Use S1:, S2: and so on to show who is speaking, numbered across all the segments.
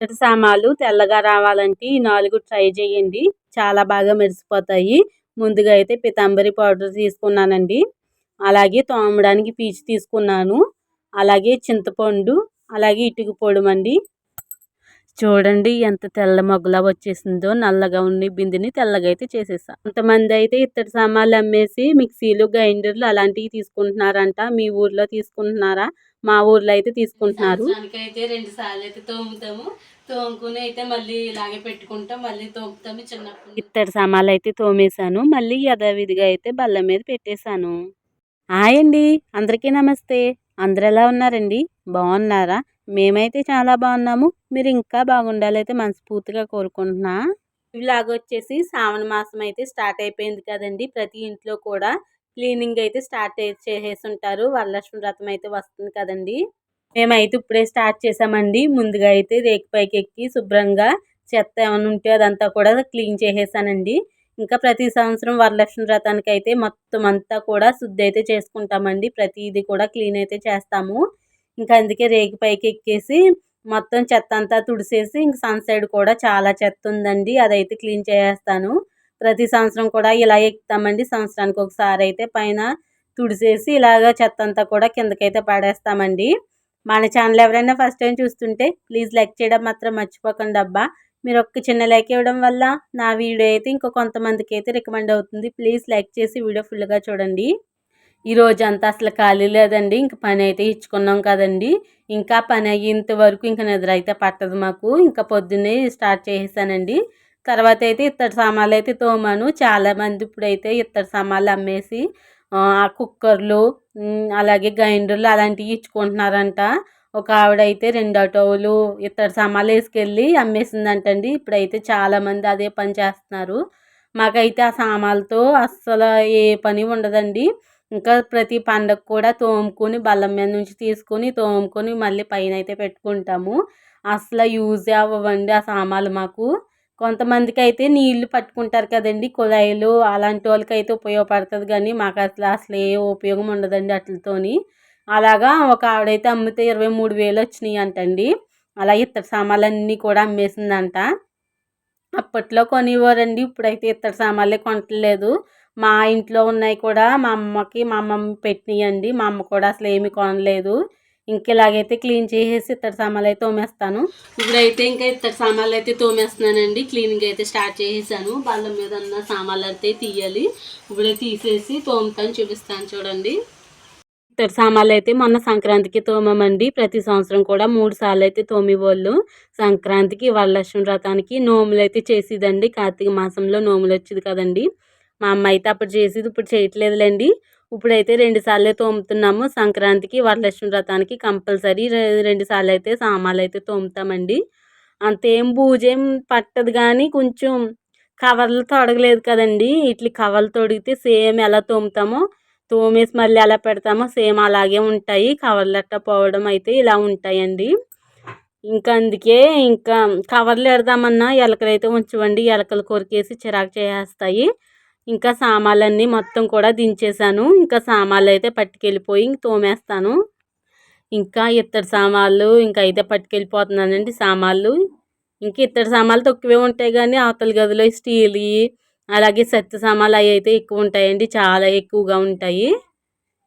S1: ఇత్తడి సామాలు తెల్లగా రావాలంటే ఈ నాలుగు ట్రై చేయండి. చాలా బాగా మెరిసిపోతాయి. ముందుగా అయితే పితాంబరి పౌడర్ తీసుకున్నానండి. అలాగే తోమడానికి పీచు తీసుకున్నాను. అలాగే చింతపండు అలాగే ఇటుక పొడమండి. చూడండి ఎంత తెల్ల మొగ్గలా వచ్చేసిందో. నల్లగా ఉండి బిందిని తెల్లగా అయితే చేసేసా. కొంతమంది అయితే ఇత్తడి సామాన్లు అమ్మేసి మిక్సీలు గ్రైండర్లు అలాంటివి తీసుకుంటున్నారంట. మీ ఊర్లో తీసుకుంటున్నారా? మా ఊర్లో అయితే తీసుకుంటున్నారు.
S2: అయితే రెండు సార్లు అయితే తోముతాము. తోముకుని అయితే మళ్ళీ ఇలాగే పెట్టుకుంటాం. మళ్ళీ తోముతాము చిన్నప్పుడు.
S1: ఇత్తడి సామాన్లు అయితే తోమేశాను. మళ్ళీ యథావిధిగా అయితే బల్ల మీద పెట్టేశాను. హాయ్ అండి. అందరికీ నమస్తే. అందరు ఎలా ఉన్నారండి? బాగున్నారా? మేమైతే చాలా బాగున్నాము. మీరు ఇంకా బాగుండాలైతే మనస్ఫూర్తిగా కోరుకుంటున్నా. ఇలాగ వచ్చేసి శ్రావణ మాసం అయితే స్టార్ట్ అయిపోయింది కదండి. ప్రతి ఇంట్లో కూడా క్లీనింగ్ అయితే స్టార్ట్ చేసేసి ఉంటారు వరలక్ష్మి వ్రతం అయితే వస్తుంది కదండి. మేమైతే ఇప్పుడే స్టార్ట్ చేసామండి. ముందుగా అయితే రేకు పైకి ఎక్కి శుభ్రంగా చెత్త ఏమైనా ఉంటే అదంతా కూడా క్లీన్ చేసేసానండి. ఇంకా ప్రతి సంవత్సరం వరలక్ష్మి వ్రతానికి అయితే మొత్తం అంతా కూడా శుద్ధి అయితే చేసుకుంటామండి. ప్రతిదీ కూడా క్లీన్ అయితే చేస్తాము. ఇంకా అందుకే రేగి పైకి ఎక్కేసి మొత్తం చెత్త అంతా తుడిసేసి ఇంక సన్ సైడ్ కూడా చాలా చెత్త ఉందండి. అదైతే క్లీన్ చేసేస్తాను. ప్రతి సంవత్సరం కూడా ఇలా ఎక్కుతామండి. సంవత్సరానికి ఒకసారి అయితే పైన తుడిసేసి ఇలాగ చెత్త అంతా కూడా కిందకైతే పడేస్తామండి. మన ఛానల్ ఎవరైనా ఫస్ట్ టైం చూస్తుంటే ప్లీజ్ లైక్ చేయడం మాత్రం మర్చిపోకండి అబ్బా. మీరు ఒక్క చిన్న లైక్ ఇవ్వడం వల్ల నా వీడియో అయితే ఇంకో కొంతమందికి అయితే రికమెండ్ అవుతుంది. ప్లీజ్ లైక్ చేసి వీడియో ఫుల్గా చూడండి. ఈ అంతా అసలు ఖాళీ లేదండి. ఇంక పని అయితే ఇచ్చుకున్నాం కదండి. ఇంకా పని అయ్యేంత వరకు ఇంకా నిద్ర అయితే పట్టదు మాకు. ఇంకా పొద్దున్నే స్టార్ట్ చేసేసానండి. తర్వాత అయితే ఇత్తడి సామాన్లు అయితే తోమాను. చాలామంది ఇప్పుడైతే ఇత్తడి సామాన్లు అమ్మేసి ఆ కుక్కర్లు అలాగే గ్రైండర్లు అలాంటివి ఇచ్చుకుంటున్నారంట. ఒక ఆవిడ అయితే రెండు ఆటోలు ఇత్తడి సామాన్లు వేసుకెళ్ళి అమ్మేసిందంటండి. ఇప్పుడైతే చాలామంది అదే పని చేస్తున్నారు. మాకైతే ఆ సామాన్లతో అస్సలు ఏ పని ఉండదండి. ఇంకా ప్రతి పండగ కూడా తోముకొని బల్లం మీద నుంచి తీసుకొని తోముకొని మళ్ళీ పైన అయితే పెట్టుకుంటాము. అసలు యూజ్ అవ్వండి ఆ సామాన్లు మాకు. కొంతమందికి అయితే నీళ్ళు పట్టుకుంటారు కదండి కుళాయిలు అలాంటి వాళ్ళకి అయితే ఉపయోగపడుతుంది కానీ మాకు అసలు అసలు ఏ ఉపయోగం ఉండదండి అట్లతోని అలాగా ఒక ఆవిడైతే అమ్మితే ఇరవై మూడు వేలు వచ్చినాయి అంటండి. అలా ఇత్తడి సామాన్లన్నీ కూడా అమ్మేసిందంట. అప్పట్లో కొనేవారండి ఇప్పుడైతే ఇత్తడి సామాన్లే కొనట్లేదు. మా ఇంట్లో ఉన్నాయి కూడా మా అమ్మకి మా అమ్మమ్మ పెట్టినాయండి. మా అమ్మ కూడా అసలు ఏమి కొనలేదు. ఇంక ఇలాగైతే క్లీన్ చేసేసి ఇత్తడి సామాన్లు అయితే తోమేస్తాను.
S2: ఇప్పుడైతే ఇంకా ఇత్తడి సామాన్లు అయితే తోమేస్తున్నానండి. క్లీనింగ్ అయితే స్టార్ట్ చేసేసాను. బల్లం మీద ఉన్న సామాన్లు అయితే తీయాలి. ఇప్పుడే తీసేసి తోముతాను చూపిస్తాను చూడండి.
S1: ఇత్తడి సామాన్లు అయితే మొన్న సంక్రాంతికి తోమమండి. ప్రతి సంవత్సరం కూడా మూడు సార్లు అయితే తోమివాళ్ళు. సంక్రాంతికి వరలక్ష్మి వ్రతానికి నోములు అయితే చేసేదండి. కార్తీక మాసంలో నోములు వచ్చేది కదండి. మా అమ్మ అయితే అప్పుడు చేసేది ఇప్పుడు చేయట్లేదులేండి. ఇప్పుడైతే రెండు సార్లే తోముతున్నాము. సంక్రాంతికి వరలక్ష్మి వ్రతానికి కంపల్సరీ రెండు సార్లు అయితే సామాన్లు అయితే తోముతామండి. అంతేం బూజేం పట్టదు కానీ కొంచెం కవర్లు తొడగలేదు కదండి. ఇట్లా కవర్లు తొడిగితే సేమ్ ఎలా తోముతామో తోమేసి మళ్ళీ ఎలా పెడతామో సేమ్ అలాగే ఉంటాయి. కవర్లు అట్ట పోవడం అయితే ఇలా ఉంటాయండి. ఇంకా అందుకే ఇంకా కవర్లు ఎడదామన్నా ఎలకలు అయితే ఉంచవండి. ఎలకలు కొరికేసి చిరాకు చేసేస్తాయి. ఇంకా సామాన్లన్నీ మొత్తం కూడా దించేసాను ఇంకా సామాన్లు అయితే పట్టుకెళ్ళిపోయి తోమేస్తాను. ఇంకా ఇత్తడి సామాన్లు ఇంకా అయితే పట్టుకెళ్ళిపోతున్నానండి సామాన్లు. ఇంకా ఇత్తడి సామాన్లు తక్కువే ఉంటాయి కానీ అవతల గదిలో స్టీల్ అలాగే సత్య సామాన్లు అవి అయితే ఎక్కువ ఉంటాయండి. చాలా ఎక్కువగా ఉంటాయి.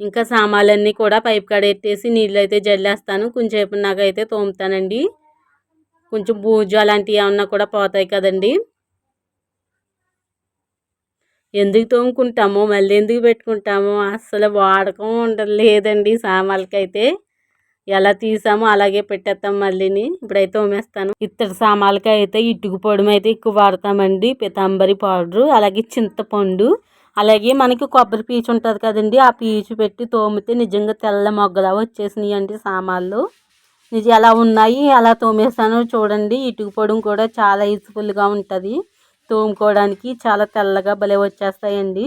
S1: ఇంకా సామాన్లన్నీ కూడా పైప్ కడెట్టేసి నీళ్ళు అయితే జల్లేస్తాను. కొంచెంసేపు నాకైతే తోముతానండి. కొంచెం బూజు అలాంటివి ఏమన్నా కూడా పోతాయి కదండి. ఎందుకు తోముకుంటామో మళ్ళీ ఎందుకు పెట్టుకుంటామో అస్సలు వాడకం ఉండలేదండి సామాన్లకైతే. ఎలా తీసామో అలాగే పెట్టేస్తాం మళ్ళీని. ఇప్పుడైతే తోమేస్తాను. ఇత్తడి సామాన్లకి అయితే ఇటుకు పొడి అయితే ఎక్కువ వాడతామండి. పితాంబరి పౌడరు అలాగే చింతపండు అలాగే మనకి కొబ్బరి పీచు ఉంటుంది కదండి. ఆ పీచు పెట్టి తోమితే నిజంగా తెల్ల మొగ్గలా వచ్చేసినాయి అండి సామాన్లు. నిజం ఎలా ఉన్నాయి ఎలా తోమేస్తానో చూడండి. ఇటుకు పొడి కూడా చాలా యూస్ఫుల్గా ఉంటుంది. తోముకోవడానికి చాలా తెల్లగా భలే వచ్చేస్తాయండి.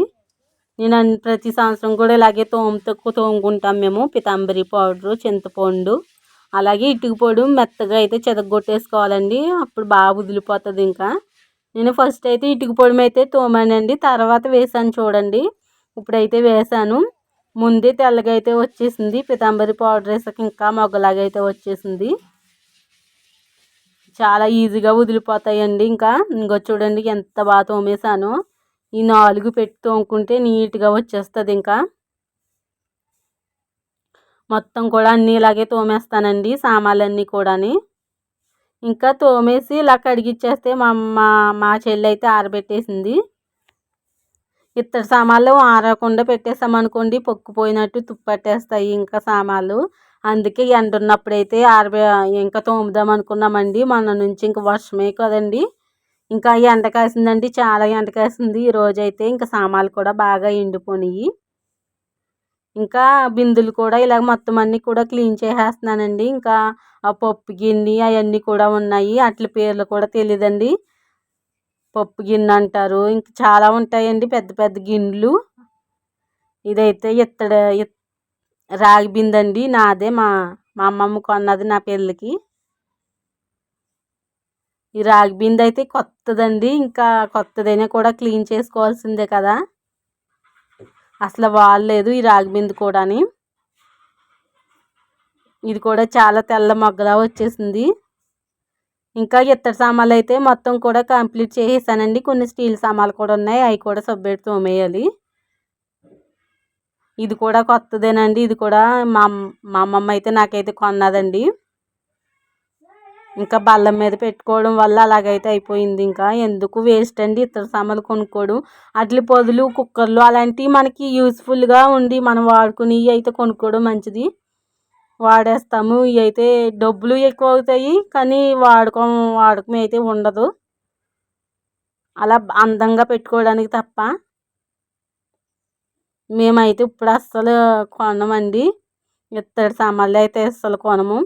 S1: నేను ప్రతి సంవత్సరం కూడా ఇలాగే తోముతో తోముకుంటాం మేము. పితాంబరి పౌడరు చింతపండు అలాగే ఇటుక పొడి మెత్తగా అయితే చెదగొట్టేసుకోవాలండి. అప్పుడు బాగా వదిలిపోతుంది ఇంకా. నేను ఫస్ట్ అయితే ఇటుక పొడి అయితే తోమానండి. తర్వాత వేసాను చూడండి. ఇప్పుడైతే వేసాను. ముందే తెల్లగా అయితే వచ్చేసింది. పితాంబరి పౌడర్ వేసాక ఇంకా మొగ్గలాగా అయితే వచ్చేసింది. చాలా ఈజీగా వదిలిపోతాయండి. ఇంకా ఇంకో చూడండి ఎంత బాగా తోమేశాను. ఈ నాలుగు పెట్టి తోముకుంటే నీట్గా వచ్చేస్తుంది ఇంకా. మొత్తం కూడా అన్నీ ఇలాగే తోమేస్తానండి సామాన్లన్నీ కూడాని. ఇంకా తోమేసి ఇలా కడిగిచ్చేస్తే మా మా చెల్లి అయితే ఆరబెట్టేసింది. ఇత్తడి సామాన్లు ఆరకుండా పెట్టేసామనుకోండి పొక్కుపోయినట్టు తుప్పట్టేస్తాయి ఇంకా సామాన్లు. అందుకే ఎండ ఉన్నప్పుడైతే ఆరబె ఇంకా తోముదాం అనుకున్నామండి. మన నుంచి ఇంకా వర్షమే కదండి. ఇంకా ఎండ కాసిందండి చాలా ఎండ కాసింది. ఈరోజు అయితే ఇంకా సామాన్లు కూడా బాగా ఎండిపోయినాయి ఇంకా బిందులు కూడా ఇలా మొత్తం అన్నీ కూడా క్లీన్ చేసేస్తున్నానండి. ఇంకా ఆ పప్పు గిన్నె అవన్నీ కూడా ఉన్నాయి. అట్ల పేర్లు కూడా తెలియదండి పప్పు గిన్నె అంటారు. ఇంకా చాలా ఉంటాయండి పెద్ద పెద్ద గిన్నెలు. ఇదైతే ఇత్తడ రాగి బిందండి నాదే మా మా అమ్మమ్మ కొన్నది నా పెళ్ళికి. ఈ రాగి బిందె అయితే కొత్తదండి. ఇంకా కొత్తదైనా కూడా క్లీన్ చేసుకోవాల్సిందే కదా. అసలు వాడలేదు ఈ రాగి బిందె కూడాని. ఇది కూడా చాలా తెల్ల మొగ్గలా వచ్చేసింది. ఇంకా ఇత్తడి సామాన్లు అయితే మొత్తం కూడా కంప్లీట్ చేసేసానండి. కొన్ని స్టీల్ సామాన్లు కూడా ఉన్నాయి. అవి కూడా సబ్బెట్టి తోమేయాలి. ఇది కూడా కొత్తదేనండి. ఇది కూడా మా మా అమ్మమ్మ అయితే నాకైతే కొన్నదండి. ఇంకా బల్లం మీద పెట్టుకోవడం వల్ల అలాగైతే అయిపోయింది. ఇంకా ఎందుకు వేస్ట్ అండి ఇతర సామాన్లు కొనుక్కోవడం. అట్ల పొదులు కుక్కర్లు అలాంటివి మనకి యూస్ఫుల్గా ఉండి మనం వాడుకుని అయితే కొనుక్కోవడం మంచిది. వాడేస్తాము. ఇవి అయితే డబ్బులు ఎక్కువ అవుతాయి కానీ వాడుకం వాడకం అయితే ఉండదు. అలా అందంగా పెట్టుకోవడానికి తప్ప. మేమైతే ఇప్పుడు అస్సలు కొనమండి. ఇత్తడి సామాన్లు అయితే అస్సలు కొనము.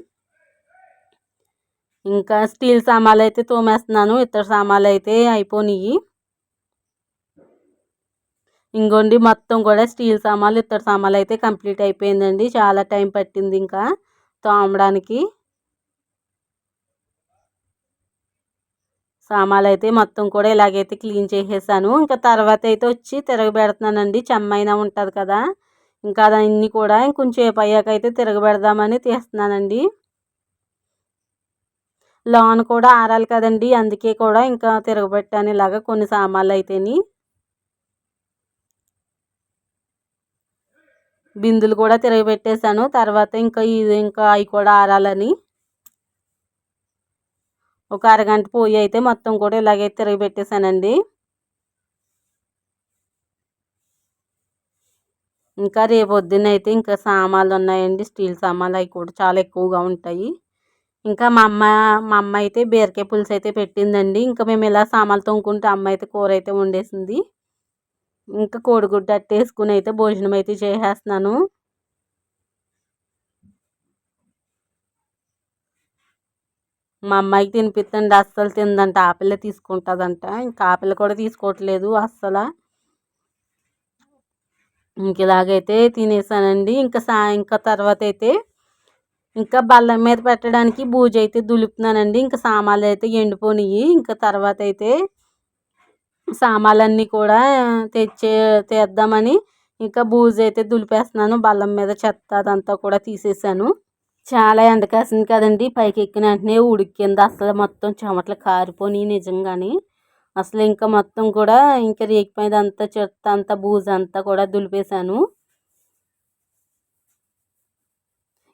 S1: ఇంకా స్టీల్ సామాన్లు అయితే తోమేస్తున్నాను. ఇత్తడి సామాన్లు అయితే అయిపోయినాయి ఇంకోండి మొత్తం కూడా స్టీల్ సామాన్లు ఇత్తడి సామాన్లు అయితే కంప్లీట్ అయిపోయిందండి. చాలా టైం పట్టింది ఇంకా తోమడానికి. సామాన్లు అయితే మొత్తం కూడా ఇలాగైతే క్లీన్ చేసేసాను. ఇంకా తర్వాత అయితే వచ్చి తిరగబెడుతున్నానండి. చెమ్మైనా ఉంటుంది కదా. ఇంకా అదన్నీ కూడా ఇంకొంచెం అయ్యాక అయితే తిరగబెడదామని తీస్తున్నానండి. లోన్ కూడా ఆరాలి కదండి. అందుకే కూడా ఇంకా తిరగబెట్టాను ఇలాగ కొన్ని సామాన్లు అయితేని బిందులు కూడా తిరగబెట్టేశాను. తర్వాత ఇంకా ఇది ఇంకా అవి కూడా ఆరాలని ఒక అరగంట పోయి అయితే మొత్తం కూడా ఇలాగే తిరగబెట్టేశానండి. ఇంకా రేపు పొద్దున్న అయితే ఇంకా సామాన్లు ఉన్నాయండి. స్టీల్ సామాన్లు అవి కూడా చాలా ఎక్కువగా ఉంటాయి. ఇంకా మా అమ్మ మా అమ్మ అయితే బీరకాయ పులుసు అయితే పెట్టిందండి. ఇంకా మేము ఇలా సామాన్లు తొంగుకుంటే అమ్మ అయితే కూర అయితే వండేసింది. ఇంకా కోడిగుడ్డు అట్టేసుకుని అయితే భోజనం అయితే చేసేస్తున్నాను. మా అమ్మాయికి తినిపిస్తండి అస్సలు తిందంట ఆపిల్ల తీసుకుంటుందంట. ఇంకా ఆపిల్ల కూడా తీసుకోవట్లేదు అస్సలు. ఇంక ఇలాగైతే తినేసానండి. ఇంకా సా ఇంకా తర్వాత అయితే ఇంకా బల్లం మీద పెట్టడానికి బూజు అయితే దులుపుతున్నానండి. ఇంకా సామాన్లు అయితే ఎండిపోయినాయి ఇంకా తర్వాత అయితే సామాన్లన్నీ కూడా తెచ్చే తెద్దామని ఇంకా బూజు అయితే దులిపేస్తున్నాను. బల్లం మీద చెత్త అదంతా కూడా తీసేసాను. చాలా ఎండ కాసింది కదండి. పైకి ఎక్కిన వెంటనే ఉడికింది. అసలు మొత్తం చెమటలు కారిపోయి నిజంగాని. అసలు ఇంకా మొత్తం కూడా ఇంకా రేగిపోయిందంతా చెత్త అంతా బూజు అంతా కూడా దులిపేశాను.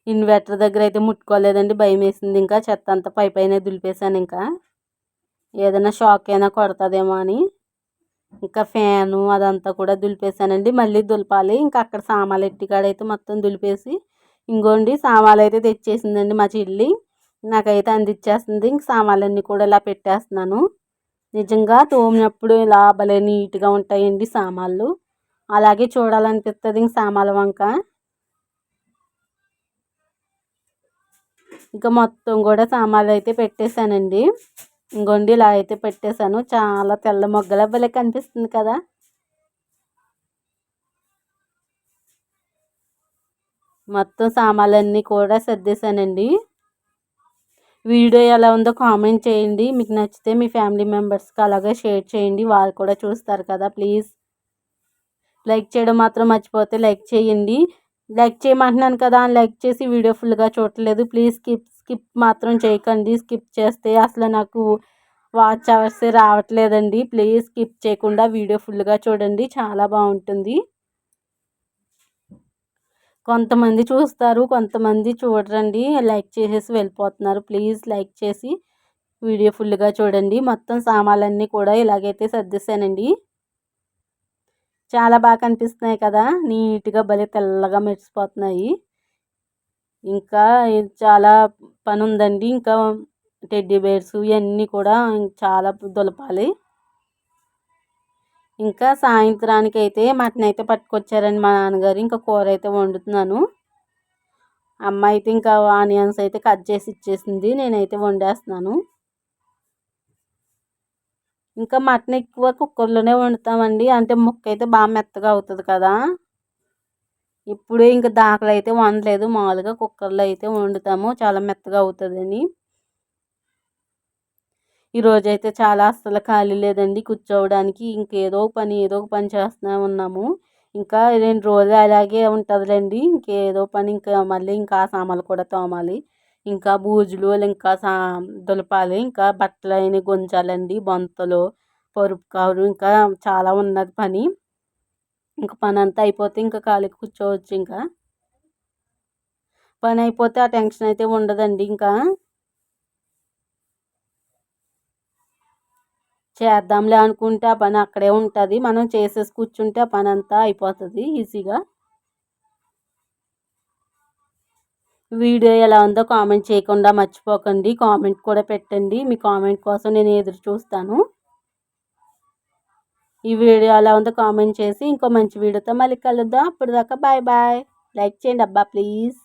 S1: ఇన్వర్టర్ దగ్గర అయితే ముట్టుకోలేదండి. భయం వేసింది ఇంకా. చెత్త అంతా పై పైన దులిపేశాను ఇంకా. ఏదైనా షాక్ అయినా కొడతాదేమో అని. ఇంకా ఫ్యాను అదంతా కూడా దులిపేశానండి. మళ్ళీ దులపాలి. ఇంకా అక్కడ సామాన్లు ఎట్టికాడైతే మొత్తం దులిపేసి ఇంకోండి సామాన్లు అయితే తెచ్చేసిందండి మా చెల్లి. నాకైతే అందిచ్చేస్తుంది. ఇంక సామాన్లన్నీ కూడా ఇలా పెట్టేస్తున్నాను. నిజంగా తోమినప్పుడు ఇలా భలే నీట్గా ఉంటాయండి సామాన్లు. అలాగే చూడాలనిపిస్తుంది ఇంక సామాన్ల వంక. ఇంకా మొత్తం కూడా సామాన్లు అయితే పెట్టేశానండి. ఇంకోండి ఇలా అయితే పెట్టేశాను. చాలా తెల్ల మొగ్గల భలే కనిపిస్తుంది కదా. మొత్తం సామాన్లన్నీ కూడా సర్దేశానండి. వీడియో ఎలా ఉందో కామెంట్ చేయండి. మీకు నచ్చితే మీ ఫ్యామిలీ మెంబర్స్కి అలాగే షేర్ చేయండి. వాళ్ళు కూడా చూస్తారు కదా ప్లీజ్. లైక్ చేయడం మాత్రం మర్చిపోతే లైక్ చేయండి. లైక్ చేయమంటున్నాను కదా లైక్ చేసి వీడియో ఫుల్గా చూడట్లేదు. ప్లీజ్ స్కిప్ స్కిప్ మాత్రం చేయకండి. స్కిప్ చేస్తే అసలు నాకు వాచ్ అవర్స్ రావట్లేదండి. ప్లీజ్ స్కిప్ చేయకుండా వీడియో ఫుల్గా చూడండి. చాలా బాగుంటుంది. కొంతమంది చూస్తారు కొంతమంది చూడరండి. లైక్ చేసేసి వెళ్ళిపోతున్నారు. ప్లీజ్ లైక్ చేసి వీడియో ఫుల్గా చూడండి. మొత్తం సామాన్లన్నీ కూడా ఇలాగైతే సర్దిస్తానండి చాలా బాగా కనిపిస్తున్నాయి కదా. నీట్గా భలే తెల్లగా మెరిసిపోతున్నాయి. ఇంకా చాలా పని ఉందండి ఇంకా టెడ్డీ బేర్స్ ఇవన్నీ కూడా చాలా దులపాలి. ఇంకా సాయంత్రానికి అయితే మటన్ అయితే పట్టుకొచ్చారండి మా నాన్నగారు. ఇంకా కూర అయితే వండుతున్నాను. అమ్మ అయితే ఇంకా ఆనియన్స్ అయితే కట్ చేసి ఇచ్చేసింది. నేనైతే వండేస్తున్నాను. ఇంకా మటన్ ఎక్కువ కుక్కర్లోనే వండుతామండి. అంటే ముక్క అయితే బాగా మెత్తగా అవుతుంది కదా. ఇప్పుడు ఇంకా దాకలు అయితే వండలేదు. మామూలుగా కుక్కర్లో అయితే వండుతాము. చాలా మెత్తగా అవుతుందని. ఈరోజు అయితే చాలా అస్సలు ఖాళీ లేదండి కూర్చోవడానికి. ఇంకేదో పని ఏదో ఒక పని చేస్తూనే ఉన్నాము. ఇంకా రెండు రోజులు అలాగే ఉంటుందిలేండి. ఇంకేదో పని ఇంకా మళ్ళీ ఇంకా సామాన్లు కూడా తోమాలి. ఇంకా బూజులు ఇంకా సా దులపాలి ఇంకా బట్టలు అయినా గుంజాలండి బొంతలు పరుపు కవరు ఇంకా చాలా ఉన్నది పని. ఇంకా పని అంతా అయిపోతే ఇంకా ఖాళీ కూర్చోవచ్చు ఇంకా. పని అయిపోతే ఆ టెన్షన్ అయితే ఉండదండి ఇంకా. చేద్దాంలే అనుకుంటే ఆ పని అక్కడే ఉంటుంది. మనం చేసేసి కూర్చుంటే ఆ పని అంతా అయిపోతుంది. ఈజీగా. వీడియో ఎలా ఉందో కామెంట్ చేయకుండా మర్చిపోకండి. కామెంట్ కూడా పెట్టండి. మీ కామెంట్ కోసం నేను ఎదురు చూస్తాను. ఈ వీడియో ఎలా ఉందో కామెంట్ చేసి ఇంకో మంచి వీడియోతో మళ్ళీ కలుద్దాం. అప్పటిదాకా బాయ్ బాయ్. లైక్ చేయండి అబ్బా ప్లీజ్.